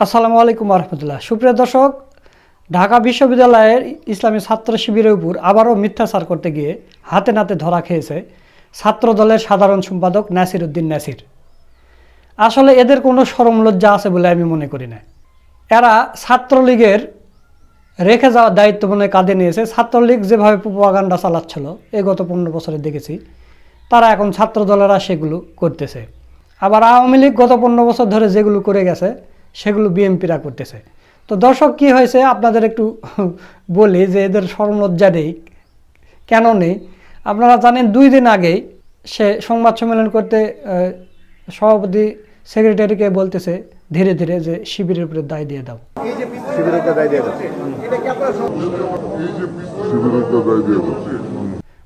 আসসালামু আলাইকুম রহমতুল্লাহ সুপ্রিয় দর্শক, ঢাকা বিশ্ববিদ্যালয়ের ইসলামী ছাত্র শিবিরের উপর আবারও মিথ্যাচার করতে গিয়ে হাতে নাতে ধরা খেয়েছে ছাত্র দলের সাধারণ সম্পাদক নাসির উদ্দিন নাসির। আসলে এদের কোনো সরম লজ্জা আছে বলে আমি মনে করি না। এরা ছাত্রলীগের রেখে যাওয়ার দায়িত্ব মনে কাঁধে নিয়েছে। ছাত্রলীগ যেভাবে প্রপাগান্ডা চালাচ্ছিল এই গত পনেরো বছরে দেখেছি। তারা এখন ছাত্র দলেরা সেগুলো করতেছে। আবার আওয়ামী লীগ গত পনেরো বছর ধরে যেগুলো করে গেছে সেগুলো বিএমপিরা করতেছে। তো দর্শক কি হয়েছে? আপনাদের একটু বলি যে এদের সরম নেই। কেন নেই? আপনারা জানেন দুই দিন আগেই সে সংবাদ সম্মেলন করতে সভাপতি সেক্রেটারিকে বলতেছে ধীরে ধীরে যে শিবিরের উপরে দায় দিয়ে দাও।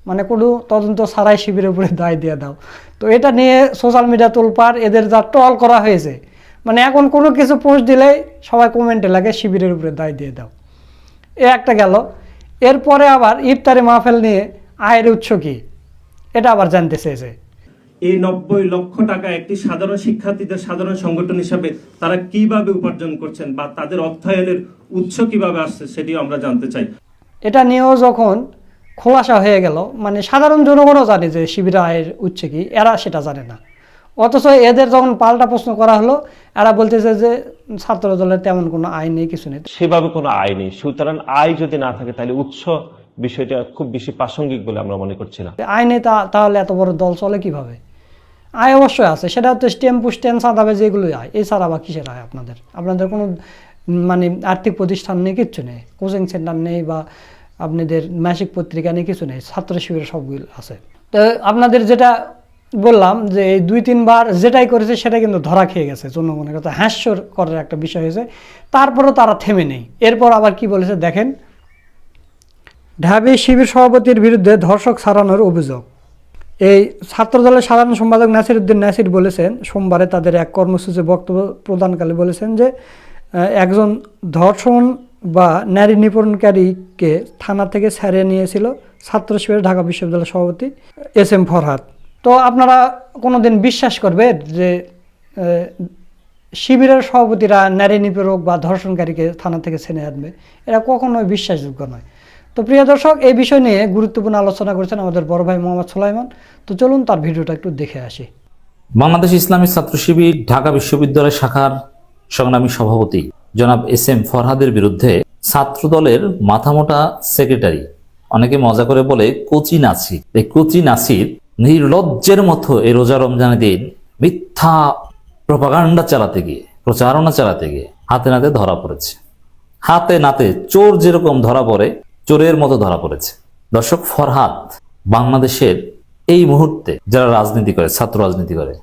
মানে কোনো তদন্ত ছাড়াই শিবিরের উপরে দায় দিয়ে দাও। তো এটা নিয়ে সোশ্যাল মিডিয়া তোলপার এদের যা টল করা হয়েছে মানে এখন কোনো কিছু পোস্ট দিলেই সবাই কমেন্টে লাগে শিবিরের উপরে দায় দিয়ে দাও। এ একটা গেল। এরপরে আবার ইফতারি মাহফিল নিয়ে আয়ের উৎস কী? এটা আবার জানতে চেয়েছে। এই নব্বই লক্ষ টাকা একটি সাধারণ শিক্ষার্থীদের সাধারণ সংগঠন হিসাবে তারা কীভাবে উপার্জন করছেন বা তাদের অর্থায়নের উৎস কীভাবে আসছে সেটিও আমরা জানতে চাই। এটা নিয়েও যখন খোলাসা হয়ে গেল মানে সাধারণ জনগণও জানে যে শিবির আয়ের উৎস কি এরা সেটা জানে না। অথচ এদের যখন পাল্টা প্রশ্ন করা হলো এরা বলতেছে যে ছাত্র দলের তেমন কোনো আইন নেই কিছু নেই। সেভাবে কোনো আয় নেই। সুতরাং আয় যদি না থাকে তাহলে উৎস বিষয়টা খুব বেশি প্রাসঙ্গিক বলে আমরা মনে করছি না। আইনে তা তাহলে এত বড় দল চলে কীভাবে? আয় অবশ্যই আছে। সেটা হচ্ছে টেম্পু স্ট্যান্ড চাঁদাবে যেগুলোই আয়। এছাড়া বা কিসের আয় আপনাদের? আপনাদের কোনো মানে আর্থিক প্রতিষ্ঠান নেই কিচ্ছু নেই। কোচিং সেন্টার নেই বা আপনাদের মাসিক পত্রিকা নেই কিছু নেই। ছাত্র শিবিরের সবগুলো আছে। তো আপনাদের যেটা বললাম যে এই দুই তিনবার যেটাই করেছে সেটা কিন্তু ধরা খেয়ে গেছে, জনগণের কাছে হাস্যর করার একটা বিষয় হয়েছে। তারপরও তারা থেমে নেই। এরপর আবার কি বলেছে দেখেন, ঢাবি শিবির সভাপতির বিরুদ্ধে ধর্ষক ছাড়ানোর অভিযোগ। এই ছাত্রদলের সাধারণ সম্পাদক নাসির উদ্দিন নাসির বলেছেন, সোমবারে তাদের এক কর্মসূচি বক্তব্য প্রদানকালে বলেছেন যে একজন ধর্ষণ বা নারী নিপণকারীকে থানা থেকে ছাড়িয়ে নিয়েছিল ছাত্র শিবির ঢাকা বিশ্ববিদ্যালয়ের সভাপতি এস এম ফরহাদ। তো আপনারা কোনোদিন বিশ্বাস করবে যে শিবিরের সভাপতিরা নারী নিপীড়ক বা ধর্ষণকারীকে থানা থেকে ছেড়ে আনবে? এরা কখনোই বিশ্বাসযোগ্য নয়। তো প্রিয় দর্শক, এই বিষয় নিয়ে গুরুত্বপূর্ণ আলোচনা করেছেন আমাদের বড় ভাই মোহাম্মদ সোলাইমান। তো চলুন তার ভিডিওটা একটু দেখে আসি। বাংলাদেশ ইসলামী ছাত্র শিবির, ঢাকা বিশ্ববিদ্যালয় শাখার সংগ্রামী সভাপতি জনাব এস এম ফরহাদের বিরুদ্ধে ছাত্র দলের মাথামোটা সেক্রেটারি, অনেকে মজা করে বলে কোচি নাসির এই কোচি নাসির নির্লজ্জের মতো এই রোজা রমজানের দিন মিথ্যা প্রপাগান্ডা চালাতে গিয়ে, প্রচারণা চালাতে গিয়ে হাতে নাতে ধরা পড়েছে। হাতে নাতে চোর যেরকম ধরা পড়ে, চোরের মতো ধরা পড়েছে। দর্শক, ফরহাদ বাংলাদেশের এই মুহূর্তে যারা রাজনীতি করে, ছাত্র রাজনীতি করে,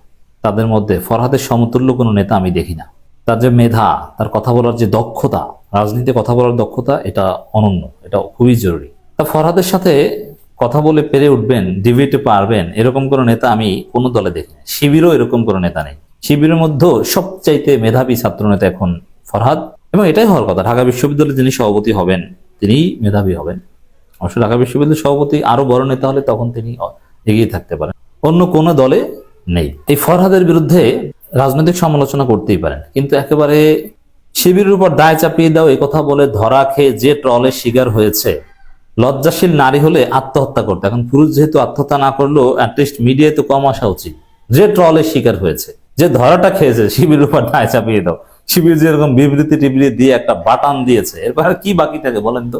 তাদের মধ্যে ফরহাদের সমতুল্য কোনো নেতা আমি দেখি না। তার যে মেধা, তার কথা বলার যে দক্ষতা রাজনীতি কথা বলার দক্ষতা, এটা অনন্য, এটা খুবই জরুরি। তা ফরহাদের সাথে কথা বলে পেরে উঠবেন ডিবেটে পারবেন, এরকম কোনো নেতা আমি কোনো দলে দেখি শিবিরও এরকম কোনো নেতা নেই। শিবিরের মধ্যেও সবচাইতে মেধাবী ছাত্র নেতা এখন ফরহাদ। এবং এটাই হওয়ার কথা, ঢাকা বিশ্ববিদ্যালয়ে যিনি সভাপতি হবেন তিনি মেধাবী হবেন। অবশ্য ঢাকা বিশ্ববিদ্যালয়ের সভাপতি আরও বড় নেতা হলে তখন তিনি এগিয়ে থাকতে পারেন। অন্য কোনো দলে নেই। এই ফরহাদের বিরুদ্ধে রাজনৈতিক সমালোচনা করতেই পারেন, কিন্তু একেবারে শিবিরের উপর দায় চাপিয়ে দাও কথা বলে ধরা খেয়ে যে ট্রলের শিকার হয়েছে লজ্জাশীল নারী হলে আত্মহত্যা করতে। এখন পুরুষ যেহেতু আত্মহত্যা না করলেও অ্যাটলিস্ট মিডিয়ায় তো কম আসা উচিত। যে ট্রলের শিকার হয়েছে, যে ধরাটা খেয়েছে, শিবিরের উপর দায় চাপিয়ে দাও। শিবির যেরকম বিবৃতি টিবৃতি দিয়ে একটা বাটান দিয়েছে, এরপর কি বাকি থাকে বলেন তো?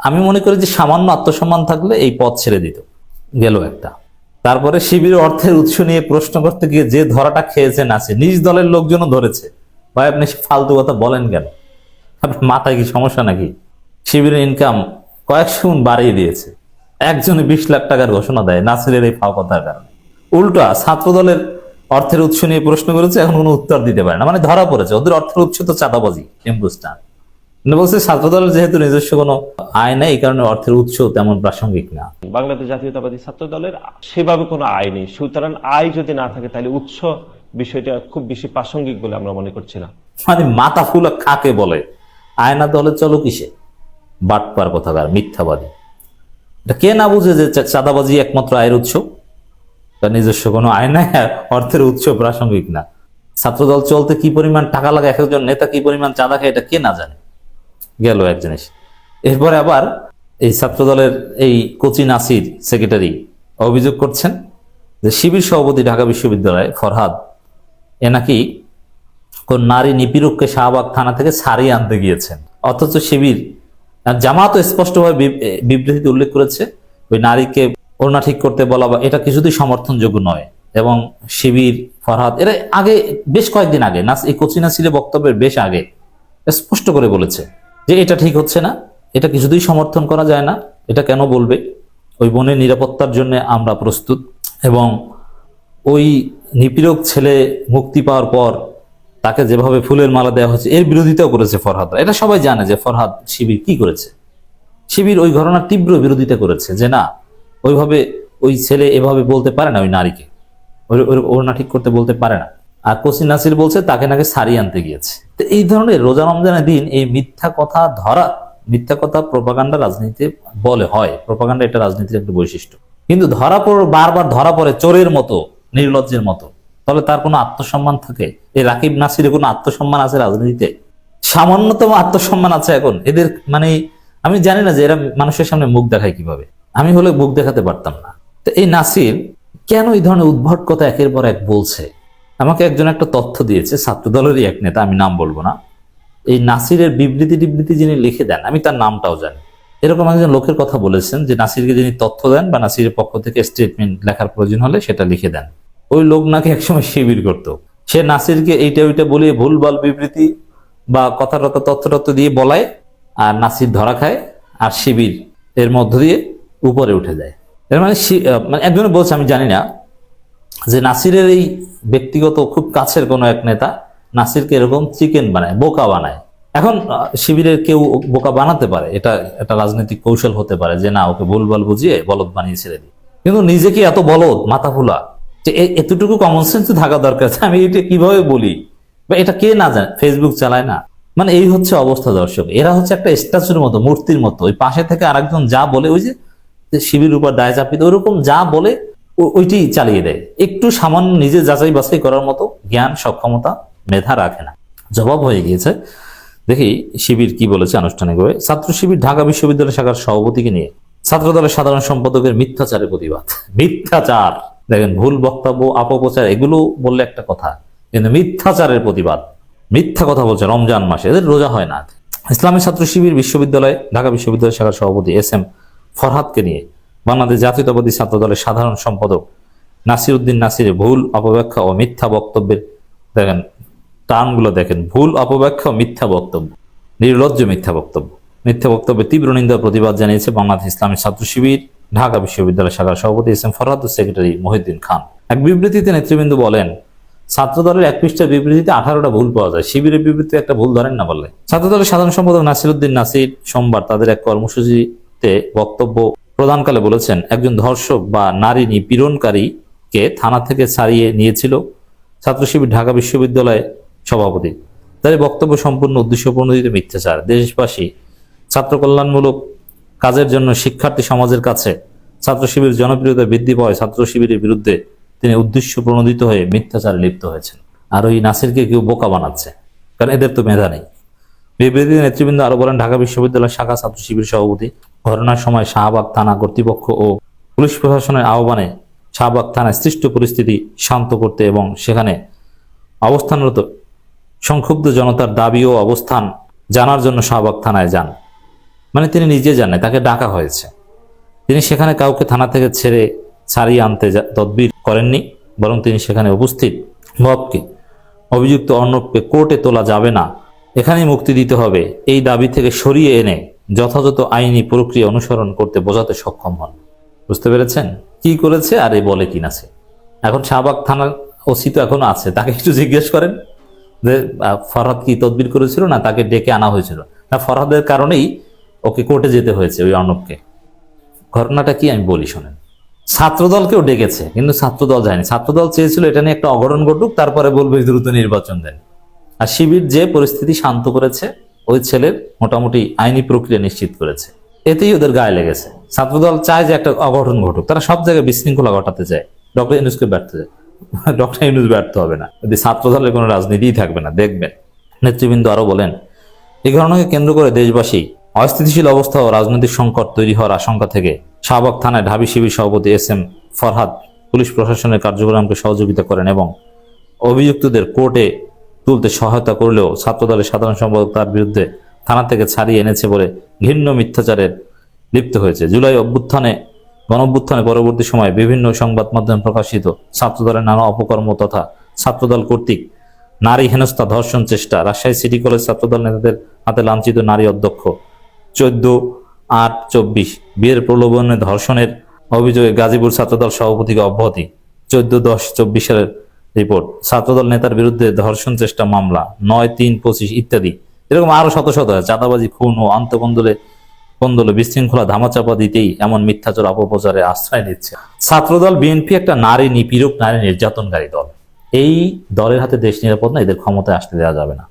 আমি মনে করি যে সামান্য আত্মসম্মান থাকলে এই পথ ছেড়ে দিত। গেল একটা। তারপরে শিবির অর্থের উৎস নিয়ে প্রশ্ন করতে গিয়ে যে ধরাটা খেয়েছেন আছে নিজ দলের লোকজনও ধরেছে। ভাই, আপনি সে ফালতু কথা বলেন কেন? আপনার মাথায় কি সমস্যা নাকি? শিবিরের ইনকাম কয়েকশো গুণ বাড়িয়ে দিয়েছে। একজনে বিশ লাখ টাকার ঘোষণা দেয় নাসিরের এই ফাও কথার কারণে। উল্টা ছাত্র দলের অর্থের উৎস নিয়ে প্রশ্ন করেছে এখন কোনো উত্তর দিতে পারে না। মানে ধরা পড়েছে ওদের অর্থের উৎস তো চাঁদাবাজি টেম্পুস্টান বলছে ছাত্র দলের যেহেতু নিজস্ব কোনো আয় নেই এই কারণে অর্থের উৎস তেমন প্রাসঙ্গিক না। বাংলাদেশ জাতীয়তাবাদী ছাত্র দলের সেভাবে কোনো আয় নেই। সুতরাং আয় যদি না থাকে তাহলে উৎস বিষয়টা খুব বেশি প্রাসঙ্গিক বলে আমরা মনে করছি না। মানে মাথা ফুলা কাকে বলে? আয়না দলে চলো কিসে? বাটপার কথাকার, মিথ্যাবাদী। এটা কে না বুঝে যে চাঁদাবাজি একমাত্র আয়ের উৎস? তার নিজস্ব কোনো আয় নাই অর্থের উৎস প্রাসঙ্গিক না। ছাত্রদল চলতে কি পরিমাণ টাকা লাগে, এক একজন নেতা কি পরিমাণ চাঁদা খায়, এটা কে না জানে? গেল এক জিনিস। এরপরে আবার এই ছাত্রদলের এই কোচি নাসির সেক্রেটারি অভিযোগ করছেন যে শিবির সভাপতি ঢাকা বিশ্ববিদ্যালয় ফরহাদ, এ নাকি কোন নারী নিপীড়ককে শাহবাগ থানা থেকে ছাড়িয়ে আনতে গিয়েছেন। অথচ শিবির আর জামাত স্পষ্টভাবে বিব- বিবৃতিতে উল্লেখ করেছে ওই নারীকে ওড়না ঠিক করতে বলা বা এটা কিছুতেই সমর্থনযোগ্য নয়। এবং শিবির, ফরহাদ, এরা আগে, বেশ কয়েকদিন আগে, নাস, এই কোচি নাসিরের বক্তব্যের বেশ আগে স্পষ্ট করে বলেছে যে এটা ঠিক হচ্ছে না, এটা কিছুতেই সমর্থন করা যায় না, এটা কেন বলবে? ওই বোনের নিরাপত্তার জন্য আমরা প্রস্তুত এবং ওই নিপীড়ক ছেলে মুক্তি পাওয়ার পর তাকে যেভাবে ফুলের মালা দেওয়া হচ্ছে এর বিরোধিতাও করেছে ফরহাদ এটা সবাই জানে যে ফরহাদ শিবির কি করেছে। শিবির ওই ঘটনার তীব্র বিরোধিতা করেছে যে না, ওইভাবে ওই ছেলে এভাবে বলতে পারে না ওই নারীকে। ওর- ঠিক করতে বলতে পারে না। আর কোসি নাসির বলছে, তাকে নাকি সারিয়ে আনতে গিয়েছে। তো এই ধরনের রোজা রমজানের দিন এই মিথ্যা কথা ধরা, মিথ্যা কথা প্রপাগান্ডা রাজনীতিতে বলে হয়। প্রপাগান্ডা এটা রাজনীতির একটা বৈশিষ্ট্য। কিন্তু ধরা পড়ে, বারবার ধরা পড়ে চোরের মতো, নির্লজ্জের মতো। তাহলে তার কোনো আত্মসম্মান থাকে? এই রাকিব নাসিরের কোনো আত্মসম্মান আছে রাজনীতিতে? সামান্যতম আত্মসম্মান আছে এখন। এদের মানে আমি জানি না যে এরা মানুষের সামনে মুখ দেখায় কীভাবে। আমি হলে মুখ দেখাতে পারতাম না। তো এই নাসির কেন এই ধরনের উদ্ভট কথা একের পর এক বলছে? আমাকে একজন একটা তথ্য দিয়েছে ছাত্র দলেরই এক নেতা, আমি নাম বলব না। এই নাসিরের বিবৃতি টিবৃতি যিনি লিখে দেন, আমি তার নামটাও জানি। এরকম একজন লোকের কথা বলেছেন যে নাসিরকে যিনি তথ্য দেন বা নাসিরের পক্ষ থেকে স্টেটমেন্ট লেখার প্রয়োজন হলে সেটা লিখে দেন। ওই লোক নাকি একসময় শিবির করত। সে নাসিরকে এইটা ওইটা বলিয়ে ভুলভাল বিবৃতি বা কথা টথা তথ্য দিয়ে বলায় আর নাসির ধরা খায় আর শিবির এর মধ্য দিয়ে উপরে উঠে যায়। এর মানে মানে একজনে বলছে, আমি জানি না, যে নাসিরের এই ব্যক্তিগত খুব কাছের কোনো এক নেতা নাসিরকে এরকম চিকেন বানায়, বোকা বানায়। এখন শিবিরের কেউ বোকা বানাতে পারে, এটা একটা রাজনৈতিক কৌশল হতে পারে যে না, ওকে ভুলভাল বুঝিয়ে বলদ বানিয়ে ছেড়ে দিই কিন্তু নিজেকে এত বলদ মাথা ফুলা যে এতটুকু কমন সেন্স থাকা দরকার। আমি এটা কীভাবে বলি? বা এটা কে না জানে? ফেসবুক চালায় না। মানে এই হচ্ছে অবস্থা দর্শক। এরা হচ্ছে একটা স্ট্যাচুর মতো, মূর্তির মতো। ওই পাশে থেকে আরেকজন যা বলে, ওই যে শিবির উপর দায় চাপিত, ওরকম যা বলে ওইটি চালিয়ে দেয়। একটু সামান্য নিজে যাচাই বাছাই করার মতো জ্ঞান, সক্ষমতা, মেধা রাখে না। জবাব হয়ে গিয়েছে। দেখি শিবির কি বলেছে আনুষ্ঠানিকভাবে। ছাত্র শিবির ঢাকা বিশ্ববিদ্যালয় শাখার সভাপতিকে নিয়ে। ছাত্র দলের সাধারণ সম্পাদকের মিথ্যাচারের প্রতিবাদ। মিথ্যাচার! দেখেন ভুল বক্তব্য, অপপ্রচার, এগুলো বললে একটা কথা, কিন্তু মিথ্যাচারের প্রতিবাদ, মিথ্যা কথা বলছে রমজান মাসে, এদের রোজা হয় না। ইসলামী ছাত্র শিবির বিশ্ববিদ্যালয়, ঢাকা বিশ্ববিদ্যালয় শাখার সভাপতি এস এম ফরহাদকে নিয়ে বাংলাদেশ জাতীয়তাবাদী ছাত্র দলের সাধারণ সম্পাদক নাসির উদ্দিন নাসিরের ভুল, অপব্যাখ্যা ও মিথ্যা বক্তব্যের, দেখেন টার্মগুলো দেখেন, ভুল, অপব্যাখ্যা ও মিথ্যা বক্তব্য, নির্লজ্জ মিথ্যা বক্তব্য, মিথ্যা বক্তব্যে তীব্র নিন্দা প্রতিবাদ জানিয়েছে বাংলাদেশ ইসলামী ছাত্র শিবির। ঢাকা বিশ্ববিদ্যালয় শাখার সভাপতি S M Farhad secretary Mohiuddin Khan. এক বিবৃতিতে নেতৃবৃন্দ বলেন, ছাত্রদলের এক পৃষ্ঠার বিবৃতিতে আঠারোটা ভুল পাওয়া যায়। শিবিরের বিবৃতিতে একটা ভুল ধরেন না বললে ছাত্রদলের সাধারণ সম্পাদক নাসিরুদ্দিন নাসির সোমবার তাদের এক কর্মসূচিতে বক্তব্য প্রদানকালে বলেছেন, একজন ধর্ষক বা নারী নিপীড়নকারীকে থানা থেকে ছাড়িয়ে নিয়েছিল ছাত্র শিবির ঢাকা বিশ্ববিদ্যালয় সভাপতি। এই বক্তব্য সম্পূর্ণ উদ্দেশ্য প্রণোদিত মিথ্যাচার। দেশবাসী ছাত্র কল্যাণমূলক কাজের জন্য শিক্ষার্থী সমাজের কাছে ছাত্র শিবির জনপ্রিয়তা বৃদ্ধি পাওয়ায় ছাত্র শিবিরের বিরুদ্ধে তিনি উদ্দেশ্য প্রণোদিত হয়ে মিথ্যাচারে লিপ্ত হয়েছেন। আর ওই নাসিরকে কেউ বোকা বানাচ্ছে, কারণ এদের তো মেধা নেই। বিবৃতিতে নেতৃবৃন্দ আরও বলেন, ঢাকা বিশ্ববিদ্যালয় শাখা ছাত্র শিবির সভাপতি ঘটনার সময় শাহবাগ থানা কর্তৃপক্ষ ও পুলিশ প্রশাসনের আহ্বানে শাহবাগ থানায় সৃষ্ট পরিস্থিতি শান্ত করতে এবং সেখানে অবস্থানরত সংক্ষুব্ধ জনতার দাবি ও অবস্থান জানার জন্য শাহবাগ থানায় যান। মানে তিনি নিজে জানে, তাকে ডাকা হয়েছে। তিনি সেখানে কাউকে থানা থেকে ছেড়ে ছাড়িয়ে আনতে তদবির করেননি, বরং তিনি সেখানে উপস্থিত। মবকে অভিযুক্ত অর্ণবকে কোর্টে তোলা যাবে না। এখানেই মুক্তি দিতে হবে। এই দাবি থেকে সরিয়ে এনে যথাযথ আইনি প্রক্রিয়া অনুসরণ করতে বোঝাতে সক্ষম হন। বুঝতে পেরেছেন? কি করেছে আর এ বলে কিনা সে? এখন শাহবাগ থানার ওসি তো এখনও আছে। তাকে একটু জিজ্ঞেস করেন যে ফরহাদ কি তদবির করেছিল না তাকে ডেকে আনা হয়েছিল? না, ফরহাদের কারণেই ওকে কোর্টে যেতে হয়েছে ওই অর্ণবকে। ঘটনাটা কি আমি বলি শোনেন। ছাত্রদলকেও ডেকেছে, কিন্তু ছাত্রদল যায়নি। ছাত্রদল চেয়েছিল এটা নিয়ে একটা অঘটন ঘটুক, তারপরে বলবে দ্রুত নির্বাচন দেন। আর শিবির যে পরিস্থিতি শান্ত করেছে, ওই ছেলের মোটামুটি আইনি প্রক্রিয়া নিশ্চিত করেছে। এতেই ওদের গায়ে লেগেছে। ছাত্রদল চায় যে একটা অঘটন ঘটুক। তারা সব জায়গায় বিশৃঙ্খলা ঘটাতে চায়। ডক্টর ইউনুসকে ব্যর্থ যায়। ডক্টর ইউনুস ব্যর্থ হবে না। যদি ছাত্রদলের কোনো রাজনীতিই থাকবে না, দেখবেন। নেতৃবৃন্দ আরও বলেন, এই ঘটনাকে কেন্দ্র করে দেশবাসী অস্থিতিশীল অবস্থা ও রাজনৈতিক সংকট তৈরি হওয়ার আশঙ্কা থেকে শাহবাগ থানায় ঢাবি শিবির সভাপতি এস এম ফরহাদ পুলিশ প্রশাসনের কার্যক্রমকে সহযোগিতা করেন এবং অভিযুক্তদের কোর্টে তুলতে সহায়তা করলেও ছাত্রদলের সাধারণ সম্পাদক তার বিরুদ্ধে থানা থেকে ছাড়িয়ে এনেছে বলে ঘৃণ্য মিথ্যাচারের লিপ্ত হয়েছে। জুলাই অভ্যুত্থানে, গণঅভ্যুত্থানে পরবর্তী সময়ে বিভিন্ন সংবাদ মাধ্যমে প্রকাশিত ছাত্রদলের নানা অপকর্ম তথা ছাত্রদল কর্তৃক নারী হেনস্থা ধর্ষণ চেষ্টা। রাজশাহী সিটি কলেজ ছাত্রদল নেতাদের হাতে লাঞ্ছিত নারী অধ্যক্ষ চোদ্দ আট চব্বিশ। বিয়ের প্রলোভনে ধর্ষণের অভিযোগে গাজীপুর ছাত্রদল সভাপতিকে অব্যাহতি। চোদ্দ দশ চব্বিশ সালের রিপোর্ট। ছাত্রদল নেতার বিরুদ্ধে ধর্ষণ চেষ্টা মামলা, নয় তিন পঁচিশ ইত্যাদি। এরকম আরও শত শত চাঁদাবাজি, খুন ও আন্তকন্দলে কন্দলে বিশৃঙ্খলা ধামাচাপা দিতেই এমন মিথ্যাচার অপপ্রচারে আশ্রয় নিচ্ছে। ছাত্রদল বিএনপি একটা নারী নিপীড়ক, নারী নির্যাতনকারী দল। এই দলের হাতে দেশ নিরাপদ না, এদের ক্ষমতায় আসতে দেওয়া যাবে না।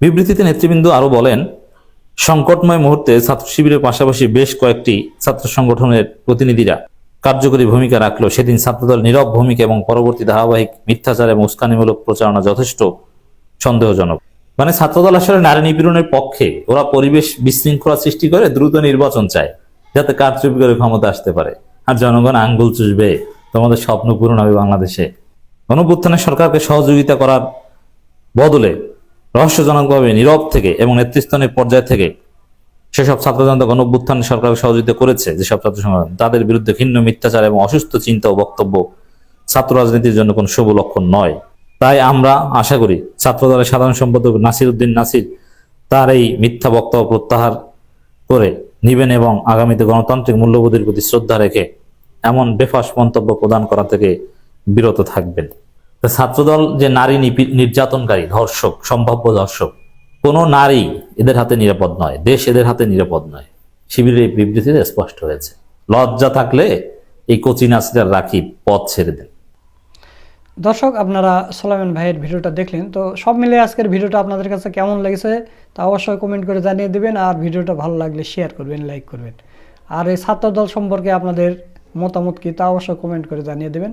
বিবৃতিতে নেতৃবৃন্দ আরও বলেন সংকটময় মুহূর্তে ছাত্র শিবিরের পাশাপাশি বেশ কয়েকটি ছাত্র সংগঠনের প্রতিনিধিরা কার্যকরী ভূমিকা রাখল। সেদিন ছাত্রদল নীরব ভূমিকা এবং পরবর্তী ধারাবাহিক মিথ্যাচার এবং উস্কানিমূলক প্রচারণা যথেষ্ট সন্দেহজনক। মানে ছাত্রদল আসলে নারী নিপীড়নের পক্ষে। ওরা পরিবেশ বিশৃঙ্খলা সৃষ্টি করে, দ্রুত নির্বাচন চায়, যাতে কারচুপি করে ক্ষমতা আসতে পারে। আর জনগণ আঙ্গুল চুষবে। তোমাদের স্বপ্ন পূরণ হবে বাংলাদেশে। গণপুত্থানে সরকারকে সহযোগিতা করার বদলে রহস্যজনকভাবে নীরব থেকে এবং নেতৃস্থানের পর্যায় থেকে সেসব ছাত্র জনতা গণঅভ্যুত্থান সরকারকে সহযোগিতা করেছে যেসব ছাত্র সংগঠন, তাদের বিরুদ্ধে ঘিন্ন মিথ্যাচার এবং অসুস্থ চিন্তা ও বক্তব্য ছাত্র রাজনীতির জন্য কোনো শুভ লক্ষণ নয়। তাই আমরা আশা করি ছাত্র দলের সাধারণ সম্পাদক নাসির উদ্দিন নাসির তার এই মিথ্যা বক্তব্য প্রত্যাহার করে নিবেন এবং আগামীতে গণতান্ত্রিক মূল্যবোধের প্রতি শ্রদ্ধা রেখে এমন বেফাস মন্তব্য প্রদান করা থেকে বিরত থাকবেন। ছাত্রদল যে নারী নির্যাতনকারী, ধর্ষক, সম্ভাব্য ধর্ষক, কোনো নারী এদের হাতে নিরাপদ নয়, দেশ এদের হাতে নিরাপদ নয়। শিবিরের এই বিবৃতিতে স্পষ্ট হয়েছে। লজ্জা থাকলে এই কোচি নাসিরার রাখি পথ ছেড়ে দেন। দর্শক, আপনারা সোলাইমান ভাইয়ের ভিডিওটা দেখলেন, তো সব মিলে আজকের ভিডিওটা আপনাদের কাছে কেমন লেগেছে তা অবশ্যই কমেন্ট করে জানিয়ে দেবেন, আর ভিডিওটা ভালো লাগলে শেয়ার করবেন লাইক করবেন। আর এই ছাত্রদল সম্পর্কে আপনাদের মতামত কি তা অবশ্যই কমেন্ট করে জানিয়ে দেবেন।